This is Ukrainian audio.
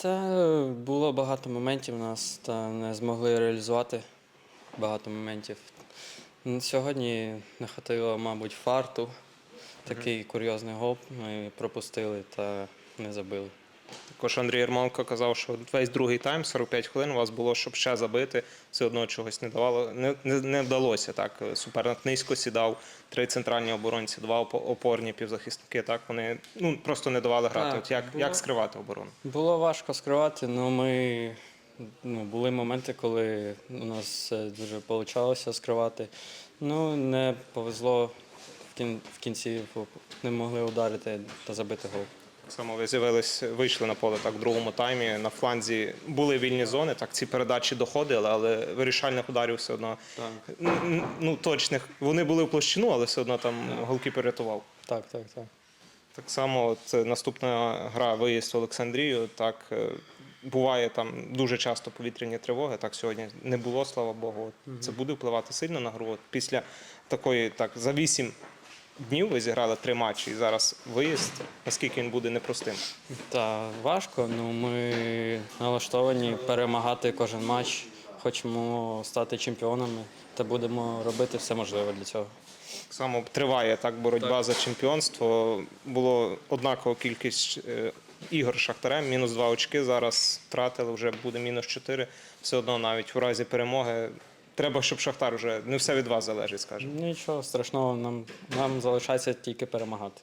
Та було багато моментів нас, та не змогли реалізувати багато моментів. Сьогодні не хватило, мабуть, фарту. Такий курйозний гол ми пропустили та не забили. Також Андрій Єрмоленко казав, що весь другий тайм, 45 хвилин, у вас було, щоб ще забити, все одно чогось не давало, не, не, не вдалося. Так, суперник низько сідав, три центральні оборонці, два опорні півзахисники. Так, вони ну, просто не давали грати. Так, От як, було. як скривати оборону? Було важко скривати, але ми ну, були моменти, коли у нас дуже вийшло скривати. Ну, не повезло в кінці, не могли ударити та забити гол. Ви з'явились, вийшли на поле так в другому таймі. На фланзі були вільні зони, так ці передачі доходили, але вирішальних ударів все одно Так. ну точних. Вони були в площину, але все одно там голкіпер рятував. Так, так, так. Так само, от е, наступна гра виїзд в Олександрію. Так е, буває там дуже часто повітряні тривоги. Так сьогодні не було, слава Богу. От Це буде впливати сильно на гру. От після такої, так за вісім днів ви зіграли три матчі, і зараз виїзд. Наскільки він буде непростим? Та важко, ну ми налаштовані перемагати кожен матч. Хочемо стати чемпіонами та будемо робити все можливе для цього. Так само триває так боротьба Так. за чемпіонство. Було однакова кількість е, ігор Шахтарем, мінус два очки. Зараз втратили, вже буде мінус чотири. Все одно навіть у разі перемоги. Треба, щоб Шахтар вже не все від вас залежить, скажімо. Нічого страшного, нам, нам залишається тільки перемагати.